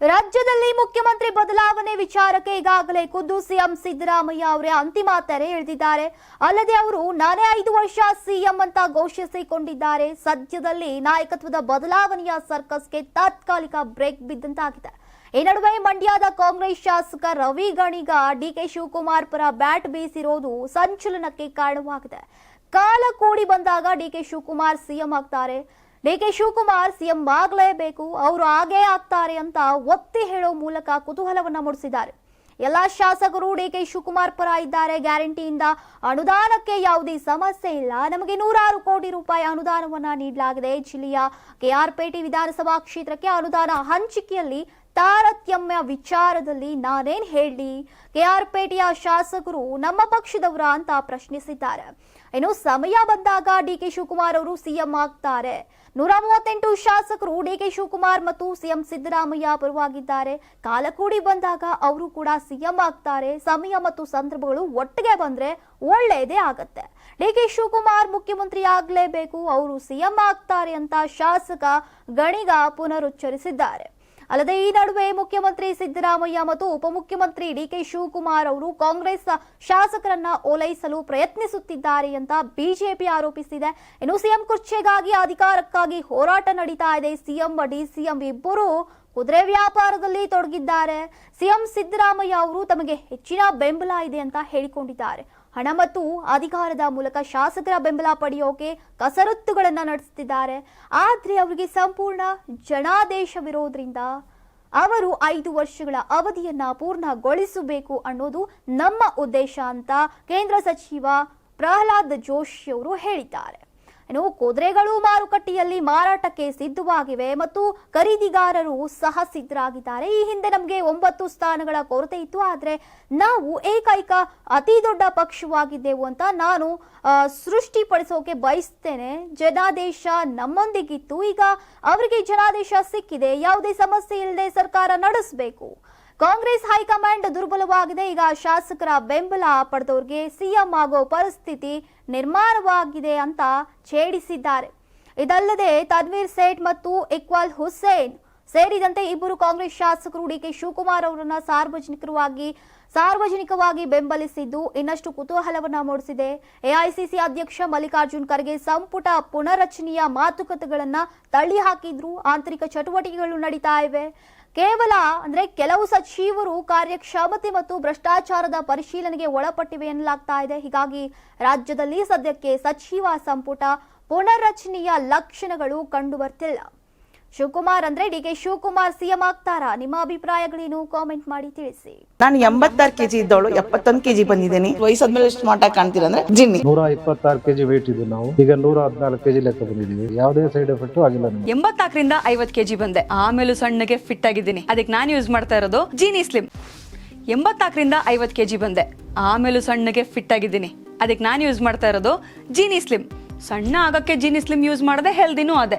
ರಾಜ್ಯದಲ್ಲಿ ಮುಖ್ಯಮಂತ್ರಿ ಬದಲಾವಣೆ ವಿಚಾರಕ್ಕೆ ಈಗಾಗಲೇ ಖುದ್ದು ಸಿಎಂ ಸಿದ್ದರಾಮಯ್ಯ ಅವರೇ ಅಂತಿಮ ತೆರೆ ಎಳೆದಿದ್ದಾರೆ. ಅಲ್ಲದೆ ಅವರು ನಾನೇ ಐದು ವರ್ಷ ಸಿಎಂ ಅಂತ ಘೋಷಿಸಿಕೊಂಡಿದ್ದಾರೆ. ಸದ್ಯದಲ್ಲಿ ನಾಯಕತ್ವದ ಬದಲಾವಣೆಯ ಸರ್ಕಸ್ಗೆ ತಾತ್ಕಾಲಿಕ ಬ್ರೇಕ್ ಬಿದ್ದಂತಾಗಿದೆ. ಈ ನಡುವೆ ಮಂಡ್ಯದ ಕಾಂಗ್ರೆಸ್ ಶಾಸಕ ರವಿ ಗಣಿಗ, ಡಿಕೆ ಶಿವಕುಮಾರ್ ಪರ ಬ್ಯಾಟ್ ಬೀಸಿರೋದು ಸಂಚಲನಕ್ಕೆ ಕಾರಣವಾಗಿದೆ. ಕಾಲ ಕೂಡಿ ಬಂದಾಗ ಡಿಕೆ ಶಿವಕುಮಾರ್ ಸಿಎಂ ಆಗ್ತಾರೆ. ಡಿಕೆ ಶಿವಕುಮಾರ್ ಸಿಎಂ ಆಗಲೇಬೇಕು, ಅವರು ಹಾಗೇ ಆಗ್ತಾರೆ ಅಂತ ಒತ್ತಿ ಹೇಳೋ ಮೂಲಕ ಕುತೂಹಲವನ್ನ ಮೂಡಿಸಿದ್ದಾರೆ. ಎಲ್ಲ ಶಾಸಕರು ಡಿಕೆ ಶಿವಕುಮಾರ್ ಪರ ಇದ್ದಾರೆ ಗ್ಯಾರಂಟಿಯಿಂದ. ಅನುದಾನಕ್ಕೆ ಯಾವುದೇ ಸಮಸ್ಯೆ ಇಲ್ಲ. ನಮಗೆ ನೂರಾರು ಕೋಟಿ ರೂಪಾಯಿ ಅನುದಾನವನ್ನ ನೀಡಲಾಗಿದೆ. ಜಿಲ್ಲೆಯ ಕೆಆರ್ಪೇಟೆ ವಿಧಾನಸಭಾ ಕ್ಷೇತ್ರಕ್ಕೆ ಅನುದಾನ ಹಂಚಿಕೆಯಲ್ಲಿ ತಾರತಮ್ಯ ವಿಚಾರದಲ್ಲಿ ನಾನೇನ್ ಹೇಳಿ? ಕೆಆರ್ಪೇಟೆಯ ಶಾಸಕರು ನಮ್ಮ ಪಕ್ಷದವರ ಅಂತ ಪ್ರಶ್ನಿಸಿದ್ದಾರೆ. ಇನ್ನು ಸಮಯ ಬಂದಾಗ ಡಿಕೆ ಶಿವಕುಮಾರ್ ಅವರು ಸಿಎಂ ಆಗ್ತಾರೆ. ನೂರ ಮೂವತ್ತೆಂಟು ಶಾಸಕರು ಡಿಕೆ ಶಿವಕುಮಾರ್ ಮತ್ತು ಸಿಎಂ ಸಿದ್ದರಾಮಯ್ಯ ಪರವಾಗಿದ್ದಾರೆ. ಕಾಲ ಕೂಡಿ ಬಂದಾಗ ಅವರು ಕೂಡ ಸಿಎಂ ಆಗ್ತಾರೆ. ಸಮಯ ಮತ್ತು ಸಂದರ್ಭಗಳು ಒಟ್ಟಿಗೆ ಬಂದ್ರೆ ಒಳ್ಳೆಯದೇ ಆಗತ್ತೆ. ಡಿಕೆ ಶಿವಕುಮಾರ್ ಮುಖ್ಯಮಂತ್ರಿ ಆಗ್ಲೇಬೇಕು, ಅವರು ಸಿಎಂ ಆಗ್ತಾರೆ ಅಂತ ಶಾಸಕ ಗಣಿಗ ಪುನರುಚ್ಚರಿಸಿದ್ದಾರೆ. ಅಲ್ಲದೆ ಈ ನಡುವೆ ಮುಖ್ಯಮಂತ್ರಿ ಸಿದ್ದರಾಮಯ್ಯ ಮತ್ತು ಉಪಮುಖ್ಯಮಂತ್ರಿ ಡಿಕೆ ಶಿವಕುಮಾರ್ ಅವರು ಕಾಂಗ್ರೆಸ್ ಶಾಸಕರನ್ನ ಓಲೈಸಲು ಪ್ರಯತ್ನಿಸುತ್ತಿದ್ದಾರೆ ಅಂತ ಬಿಜೆಪಿ ಆರೋಪಿಸಿದೆ. ಇನ್ನು ಸಿಎಂ ಕುರ್ಚಿಗಾಗಿ ಅಧಿಕಾರಕ್ಕಾಗಿ ಹೋರಾಟ ನಡೀತಾ ಇದೆ. ಸಿಎಂ ಡಿಸಿಎಂ ಇಬ್ಬರು ಕುದುರೆ ವ್ಯಾಪಾರದಲ್ಲಿ ತೊಡಗಿದ್ದಾರೆ. ಸಿಎಂ ಸಿದ್ದರಾಮಯ್ಯ ಅವರು ತಮಗೆ ಹೆಚ್ಚಿನ ಬೆಂಬಲ ಇದೆ ಅಂತ ಹೇಳಿಕೊಂಡಿದ್ದಾರೆ. ಹಣ ಮತ್ತು ಅಧಿಕಾರದ ಮೂಲಕ ಶಾಸಕರ ಬೆಂಬಲ ಪಡೆಯೋಕೆ ಕಸರತ್ತುಗಳನ್ನು ನಡೆಸುತ್ತಿದ್ದಾರೆ. ಆದರೆ ಅವರಿಗೆ ಸಂಪೂರ್ಣ ಜನಾದೇಶವಿರೋದ್ರಿಂದ ಅವರು ಐದು ವರ್ಷಗಳ ಅವಧಿಯನ್ನ ಪೂರ್ಣಗೊಳಿಸಬೇಕು ಅನ್ನೋದು ನಮ್ಮ ಉದ್ದೇಶ ಅಂತ ಕೇಂದ್ರ ಸಚಿವ ಪ್ರಹ್ಲಾದ್ ಜೋಶಿ ಅವರು ಹೇಳಿದ್ದಾರೆ. ಇನ್ನು ಕುದುರೆಗಳು ಮಾರುಕಟ್ಟೆಯಲ್ಲಿ ಮಾರಾಟಕ್ಕೆ ಸಿದ್ಧವಾಗಿವೆ ಮತ್ತು ಖರೀದಿಗಾರರು ಸಹ ಸಿದ್ಧರಾಗಿದ್ದಾರೆ. ಈ ಹಿಂದೆ ನಮಗೆ ಒಂಬತ್ತು ಸ್ಥಾನಗಳ ಕೊರತೆ ಇತ್ತು. ಆದರೆ ನಾವು ಏಕೈಕ ಅತಿ ದೊಡ್ಡ ಪಕ್ಷವಾಗಿದ್ದೆವು ಅಂತ ನಾನು ಸೃಷ್ಟಿಪಡಿಸೋಕೆ ಬಯಸ್ತೇನೆ. ಜನಾದೇಶ ನಮ್ಮೊಂದಿಗಿತ್ತು. ಈಗ ಅವರಿಗೆ ಜನಾದೇಶ ಸಿಕ್ಕಿದೆ. ಯಾವುದೇ ಸಮಸ್ಯೆ ಇಲ್ಲದೆ ಸರ್ಕಾರ ನಡೆಸಬೇಕು. ಕಾಂಗ್ರೆಸ್ ಹೈಕಮಾಂಡ್ ದುರ್ಬಲವಾಗಿದೆ. ಈಗ ಶಾಸಕರ ಬೆಂಬಲ ಪಡೆದವರಿಗೆ ಸಿಎಂ ಆಗೋ ಪರಿಸ್ಥಿತಿ ನಿರ್ಮಾಣವಾಗಿದೆ ಅಂತ ಛೇಡಿಸಿದ್ದಾರೆ. ಇದಲ್ಲದೆ ತದ್ವೀರ್ ಸೇಠ್ ಮತ್ತು ಇಕ್ವಾಲ್ ಹುಸೇನ್ ಸೇರಿದಂತೆ ಇಬ್ಬರು ಕಾಂಗ್ರೆಸ್ ಶಾಸಕರು ಡಿಕೆ ಶಿವಕುಮಾರ್ ಅವರನ್ನ ಸಾರ್ವಜನಿಕರವಾಗಿ ಸಾರ್ವಜನಿಕವಾಗಿ ಬೆಂಬಲಿಸಿದ್ದು ಇನ್ನಷ್ಟು ಕುತೂಹಲವನ್ನ ಮೂಡಿಸಿದೆ. ಎಐಸಿಸಿ ಅಧ್ಯಕ್ಷ ಮಲ್ಲಿಕಾರ್ಜುನ್ ಖರ್ಗೆ ಸಂಪುಟ ಪುನರಚನೆಯ ಮಾತುಕತೆಗಳನ್ನ ತಳ್ಳಿ ಹಾಕಿದ್ರು. ಆಂತರಿಕ ಚಟುವಟಿಕೆಗಳು ನಡೀತಾ ಇವೆ. ಕೇವಲ ಅಂದ್ರೆ ಕೆಲವು ಸಚಿವರು ಕಾರ್ಯಕ್ಷಮತೆ ಮತ್ತು ಭ್ರಷ್ಟಾಚಾರದ ಪರಿಶೀಲನೆಗೆ ಒಳಪಟ್ಟಿವೆ ಎನ್ನಲಾಗ್ತಾ ಇದೆ. ಹೀಗಾಗಿ ರಾಜ್ಯದಲ್ಲಿ ಸದ್ಯಕ್ಕೆ ಸಚಿವ ಸಂಪುಟ ಪುನರ್ರಚನೆಯ ಲಕ್ಷಣಗಳು ಕಂಡು ಬರ್ತಿಲ್ಲ ಶಿವಕುಮಾರ್ ಅಂದ್ರೆ ಡಿ ಕೆ ಶಿವಕುಮಾರ್ ಸಿಎಂ ಆಗ್ತಾರಾ? ನಿಮ್ಮ ಅಭಿಪ್ರಾಯಗಳೇನು? ಕಾಮೆಂಟ್ ಮಾಡಿ ತಿಳಿಸಿ. ನಾನು ಎಂಬತ್ತಾರು ಕೆಜಿ ಇದ್ದವಳು ಎಪ್ಪತ್ತೊಂದು ಕೆಜಿ ಬಂದಿದ್ದೀನಿ. ವಯಸ್ಸಾದ್ಮೇಲೆ ಸ್ಮಾರ್ಟ್ ಮಾಟ ಕಾಣ್ತೀರಾ ಅಂದ್ರೆ ಜಿನ್ನಿ. ನೂರ ಇಪ್ಪತ್ತಾರು ಕೆಜಿ ವೇಟ್ ಇದ್ದು ನಾವು. ಈಗ ನೂರ ಹದಿನಾಲ್ಕು ಕೆಜಿ ಲೆಕ್ಕ ಬಂದಿದ್ದೀವಿ. ಯಾವುದೇ ಸೈಡ್ ಎಫೆಕ್ಟ್ ಆಗಿಲ್ಲ ನಮಗೆ. ಎಂಬತ್ನಾಲ್ಕರಿಂದ ಐವತ್ ಕೆಜಿ ಬಂದೆ. ಆಮೇಲೂ ಸಣ್ಣಗೆ ಫಿಟ್ ಆಗಿದ್ದೀನಿ. ಅದಕ್ಕೆ ನಾನು ಯೂಸ್ ಮಾಡ್ತಾ ಇರೋದು ಜೀನಿ ಸ್ಲಿಮ್ ಎಂಬತ್ನಾಲ್ಕರಿಂದ ಐವತ್ ಕೆಜಿ ಬಂದೆ. ಆಮೇಲೂ ಸಣ್ಣಗೆ ಫಿಟ್ ಆಗಿದ್ದೀನಿ. ಅದಕ್ಕೆ ನಾನು ಯೂಸ್ ಮಾಡ್ತಾ ಇರೋದು ಜೀನಿ ಸ್ಲಿಮ್ ಸಣ್ಣ ಆಗಕ್ಕೆ ಜೀನಿ ಸ್ಲಿಮ್ ಯೂಸ್ ಮಾಡದೆ ಹೆಲ್ದಿನೂ ಅದೇ.